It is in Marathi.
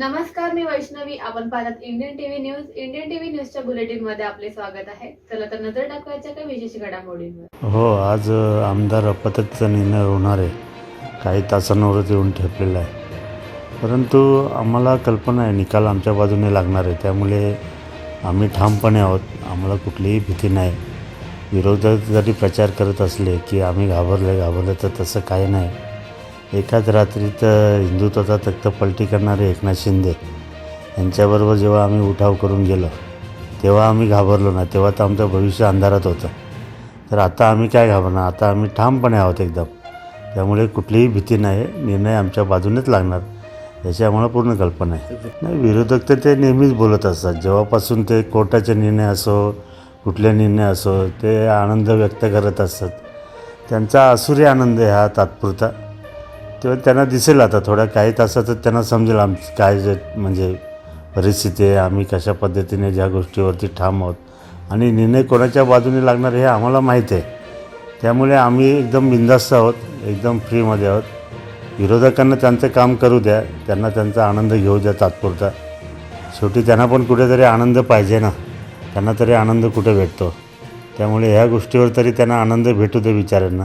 नमस्कार मी वैष्णवी. आपण पाहतात Indian TV news Indian TV न्यूजच्या बुलेटिनमध्ये आपले स्वागत आहे. चला तर नजर टाकवायच्या काही विशेष घडामोडींवर. हो आज आमदार अपात्रतेचा निर्णय होणार आहे. काही तासांवरच येऊन ठेपलेला आहे. परंतु आम्हाला कल्पना आहे निकाल आमच्या बाजूने लागणार आहे. त्यामुळे आम्ही ठामपणे आहोत. आम्हाला कुठलीही भीती नाही. विरोधक जरी प्रचार करत असले की आम्ही घाबरले घाबरले तर तसं काही नाही. एकाच रात्रीत हिंदुत्वाचा तख्तपलटी करणारे एकनाथ शिंदे यांच्याबरोबर जेव्हा आम्ही उठाव करून गेलो तेव्हा आम्ही घाबरलो ना तेव्हा तर आमचं भविष्य अंधारात होतं. तर आता आम्ही काय घाबरणार? आता आम्ही ठामपणे आहोत एकदम. त्यामुळे कुठलीही भीती नाही निर्णय आमच्या बाजूनेच लागणार याची आम्हाला पूर्ण कल्पना आहे. नाही विरोधक तर ते नेहमीच बोलत असतात. जेव्हापासून ते कोर्टाचे निर्णय असो कुठले निर्णय असो ते आनंद व्यक्त करत असतात. त्यांचा असुरी आनंद हा तात्पुरता. तेव्हा त्यांना दिसेल आता थोड्या काही तासातच त्यांना समजेल आम काय जे म्हणजे परिस्थिती आहे आम्ही कशा पद्धतीने ज्या गोष्टीवरती ठाम आहोत. आणि निर्णय कोणाच्या बाजूने लागणार हे आम्हाला माहीत आहे. त्यामुळे आम्ही एकदम बिंदास्त आहोत एकदम फ्रीमध्ये आहोत. विरोधकांना त्यांचं काम करू द्या त्यांना त्यांचा आनंद घेऊ द्या तात्पुरता. शेवटी त्यांना पण कुठेतरी आनंद पाहिजे ना त्यांना तरी आनंद कुठे भेटतो? त्यामुळे ह्या गोष्टीवर तरी त्यांना आनंद भेटू दे विचारांना.